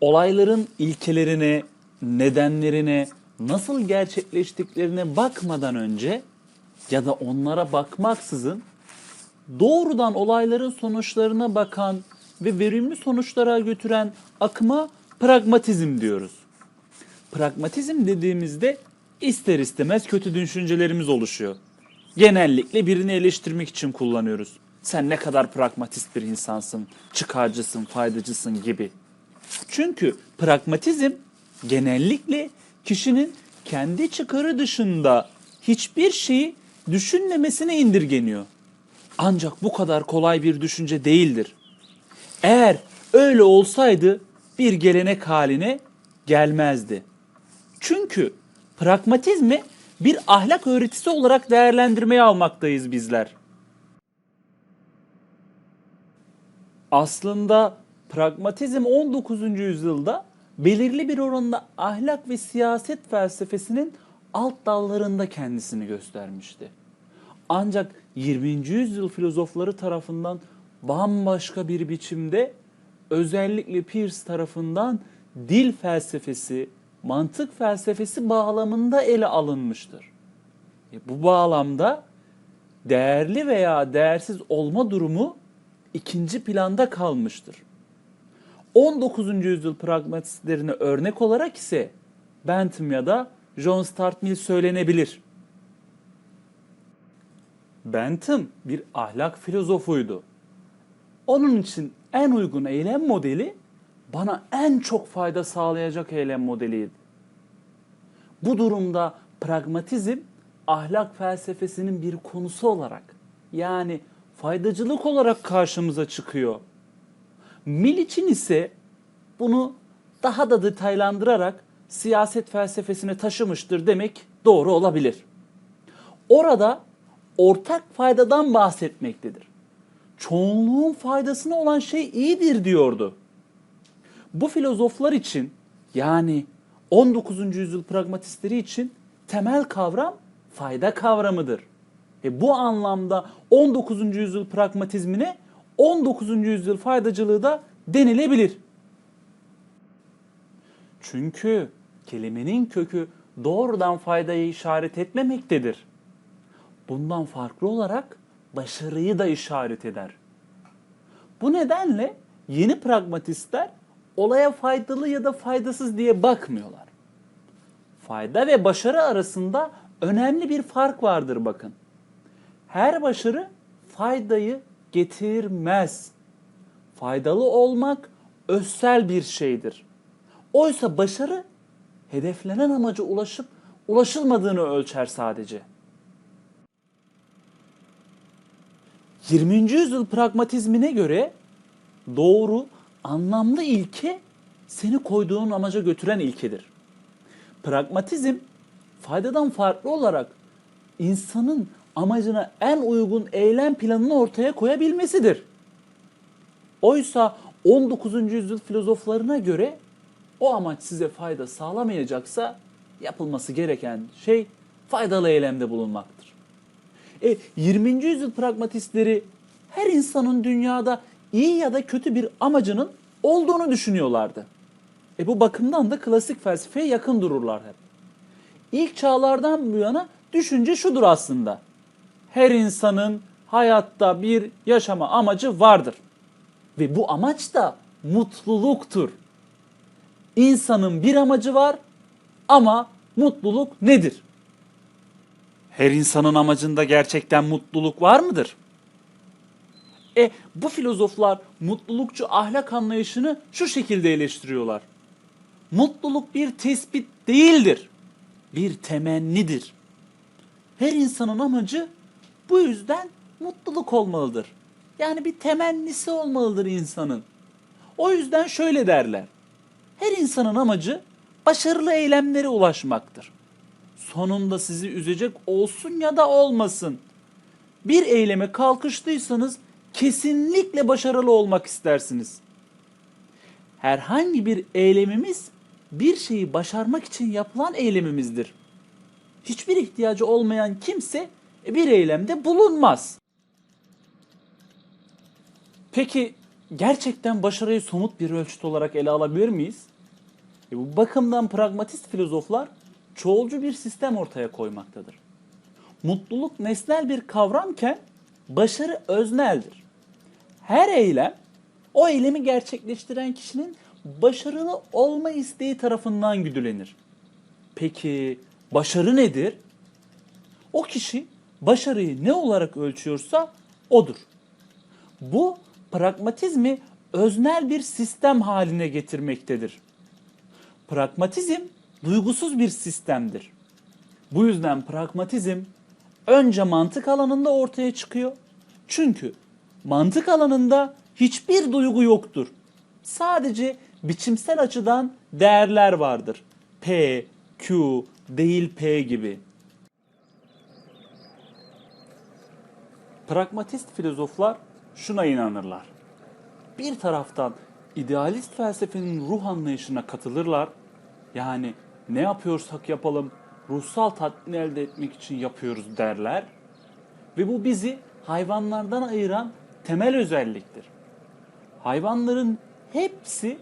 olayların ilkelerine, nedenlerine, nasıl gerçekleştiklerine bakmadan önce ya da onlara bakmaksızın doğrudan olayların sonuçlarına bakan ve verimli sonuçlara götüren akıma pragmatizm diyoruz. Pragmatizm dediğimizde ister istemez kötü düşüncelerimiz oluşuyor. Genellikle birini eleştirmek için kullanıyoruz. Sen ne kadar pragmatist bir insansın, çıkarcısın, faydacısın gibi. Çünkü pragmatizm genellikle kişinin kendi çıkarı dışında hiçbir şeyi düşünmemesine indirgeniyor. Ancak bu kadar kolay bir düşünce değildir. Eğer öyle olsaydı bir gelenek haline gelmezdi. Çünkü pragmatizmi bir ahlak öğretisi olarak değerlendirmeye almaktayız bizler. Aslında pragmatizm 19. yüzyılda belirli bir oranda ahlak ve siyaset felsefesinin alt dallarında kendisini göstermişti. Ancak 20. yüzyıl filozofları tarafından bambaşka bir biçimde özellikle Peirce tarafından dil felsefesi, mantık felsefesi bağlamında ele alınmıştır. E, bu bağlamda değerli veya değersiz olma durumu ikinci planda kalmıştır. 19. yüzyıl pragmatistlerine örnek olarak ise Bentham ya da John Stuart Mill söylenebilir. Bentham bir ahlak filozofuydu. Onun için en uygun eylem modeli bana en çok fayda sağlayacak eylem modeliydi. Bu durumda pragmatizm ahlak felsefesinin bir konusu olarak yani faydacılık olarak karşımıza çıkıyor. Mill için ise bunu daha da detaylandırarak siyaset felsefesine taşımıştır demek doğru olabilir. Orada ortak faydadan bahsetmektedir. Çoğunluğun faydasına olan şey iyidir diyordu. Bu filozoflar için yani 19. yüzyıl pragmatistleri için temel kavram fayda kavramıdır. E bu anlamda 19. yüzyıl pragmatizmine 19. yüzyıl faydacılığı da denilebilir. Çünkü kelimenin kökü doğrudan faydayı işaret etmemektedir. Bundan farklı olarak başarıyı da işaret eder. Bu nedenle yeni pragmatistler olaya faydalı ya da faydasız diye bakmıyorlar. Fayda ve başarı arasında önemli bir fark vardır bakın. Her başarı faydayı getirmez. Faydalı olmak özsel bir şeydir. Oysa başarı hedeflenen amaca ulaşıp ulaşılmadığını ölçer sadece. 20. yüzyıl pragmatizmine göre doğru, anlamlı ilke seni koyduğun amaca götüren ilkedir. Pragmatizm faydadan farklı olarak insanın amacına en uygun eylem planını ortaya koyabilmesidir. Oysa 19. yüzyıl filozoflarına göre o amaç size fayda sağlamayacaksa yapılması gereken şey faydalı eylemde bulunmaktır. E, 20. yüzyıl pragmatistleri her insanın dünyada iyi ya da kötü bir amacının olduğunu düşünüyorlardı. E bu bakımdan da klasik felsefeye yakın dururlar hep. İlk çağlardan bu yana düşünce şudur aslında. Her insanın hayatta bir yaşama amacı vardır. Ve bu amaç da mutluluktur. İnsanın bir amacı var ama mutluluk nedir? Her insanın amacında gerçekten mutluluk var mıdır? E bu filozoflar mutlulukçu ahlak anlayışını şu şekilde eleştiriyorlar. Mutluluk bir tespit değildir. Bir temennidir. Her insanın amacı bu yüzden mutluluk olmalıdır. Yani bir temennisi olmalıdır insanın. O yüzden şöyle derler. Her insanın amacı başarılı eylemlere ulaşmaktır. Sonunda sizi üzecek olsun ya da olmasın. Bir eyleme kalkıştıysanız kesinlikle başarılı olmak istersiniz. Herhangi bir eylemimiz bir şeyi başarmak için yapılan eylemimizdir. Hiçbir ihtiyacı olmayan kimse bir eylemde bulunmaz. Peki gerçekten başarıyı somut bir ölçüt olarak ele alabilir miyiz? E bu bakımdan pragmatist filozoflar çoğulcu bir sistem ortaya koymaktadır. Mutluluk nesnel bir kavramken başarı özneldir. Her eylem o eylemi gerçekleştiren kişinin başarılı olma isteği tarafından güdülenir. Peki başarı nedir? O kişi başarıyı ne olarak ölçüyorsa odur. Bu pragmatizmi öznel bir sistem haline getirmektedir. Pragmatizm duygusuz bir sistemdir. Bu yüzden pragmatizm önce mantık alanında ortaya çıkıyor. Çünkü mantık alanında hiçbir duygu yoktur. Sadece biçimsel açıdan değerler vardır. P, Q, değil P gibi. Pragmatist filozoflar şuna inanırlar. Bir taraftan idealist felsefenin ruh anlayışına katılırlar. Yani ne yapıyorsak yapalım ruhsal tatmin elde etmek için yapıyoruz derler. Ve bu bizi hayvanlardan ayıran temel özelliktir. Hayvanların hepsi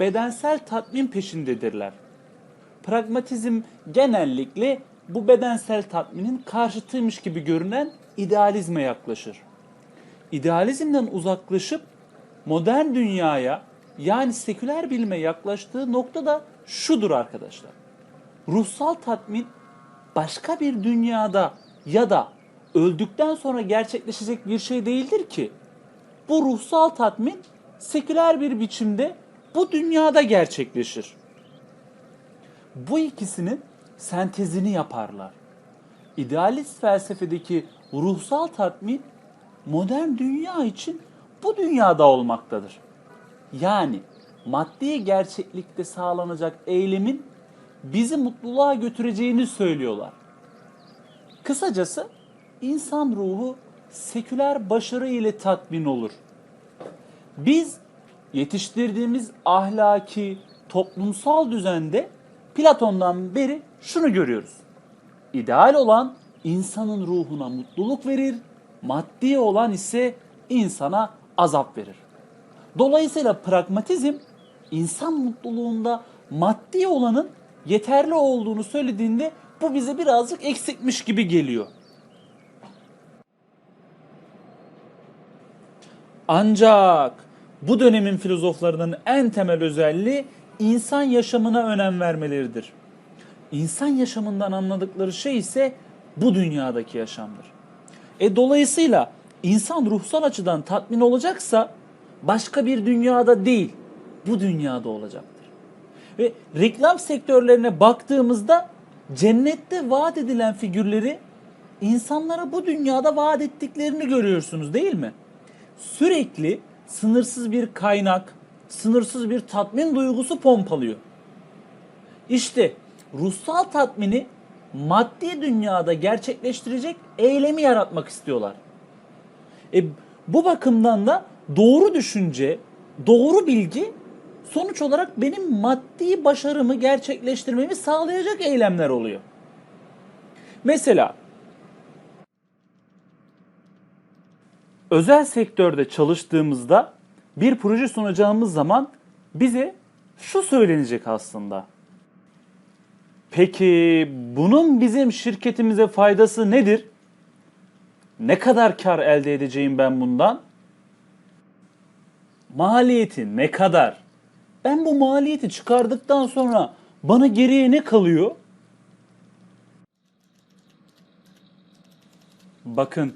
bedensel tatmin peşindedirler. Pragmatizm genellikle bu bedensel tatminin karşıtıymış gibi görünen idealizme yaklaşır. İdealizmden uzaklaşıp modern dünyaya yani seküler bilime yaklaştığı nokta da şudur arkadaşlar. Ruhsal tatmin başka bir dünyada ya da öldükten sonra gerçekleşecek bir şey değildir ki. Bu ruhsal tatmin seküler bir biçimde bu dünyada gerçekleşir. Bu ikisinin sentezini yaparlar. İdealist felsefedeki ruhsal tatmin modern dünya için bu dünyada olmaktadır. Yani maddi gerçeklikte sağlanacak eylemin bizi mutluluğa götüreceğini söylüyorlar. Kısacası insan ruhu seküler başarı ile tatmin olur. Biz yetiştirdiğimiz ahlaki, toplumsal düzende Platon'dan beri şunu görüyoruz. İdeal olan insanın ruhuna mutluluk verir, maddi olan ise insana azap verir. Dolayısıyla pragmatizm insan mutluluğunda maddi olanın yeterli olduğunu söylediğinde bu bize birazcık eksikmiş gibi geliyor. Ancak bu dönemin filozoflarının en temel özelliği insan yaşamına önem vermeleridir. İnsan yaşamından anladıkları şey ise bu dünyadaki yaşamdır. E dolayısıyla insan ruhsal açıdan tatmin olacaksa başka bir dünyada değil, bu dünyada olacaktır. Ve reklam sektörlerine baktığımızda cennette vaat edilen figürleri insanlara bu dünyada vaat ettiklerini görüyorsunuz değil mi? Sürekli sınırsız bir kaynak, sınırsız bir tatmin duygusu pompalıyor. İşte ruhsal tatmini maddi dünyada gerçekleştirecek eylemi yaratmak istiyorlar. E, bu bakımdan da doğru düşünce, doğru bilgi sonuç olarak benim maddi başarımı gerçekleştirmemi sağlayacak eylemler oluyor. Mesela özel sektörde çalıştığımızda bir proje sunacağımız zaman bize şu söylenecek aslında. Peki bunun bizim şirketimize faydası nedir? Ne kadar kar elde edeceğim ben bundan? Maliyeti ne kadar? Ben bu maliyeti çıkardıktan sonra bana geriye ne kalıyor? Bakın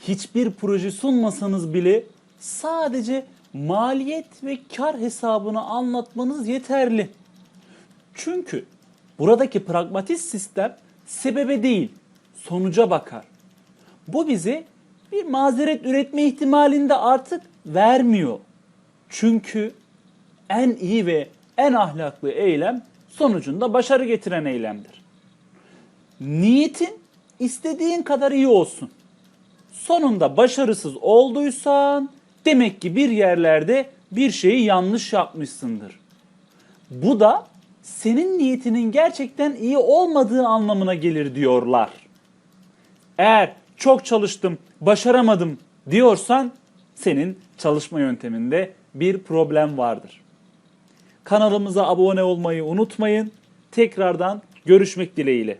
hiçbir proje sunmasanız bile sadece maliyet ve kar hesabını anlatmanız yeterli. Çünkü buradaki pragmatist sistem sebebe değil, sonuca bakar. Bu bize bir mazeret üretme ihtimalini de artık vermiyor. Çünkü en iyi ve en ahlaklı eylem sonucunda başarı getiren eylemdir. Niyetin istediğin kadar iyi olsun. Sonunda başarısız olduysan demek ki bir yerlerde bir şeyi yanlış yapmışsındır. Bu da senin niyetinin gerçekten iyi olmadığı anlamına gelir diyorlar. Eğer çok çalıştım, başaramadım diyorsan senin çalışma yönteminde bir problem vardır. Kanalımıza abone olmayı unutmayın. Tekrardan görüşmek dileğiyle.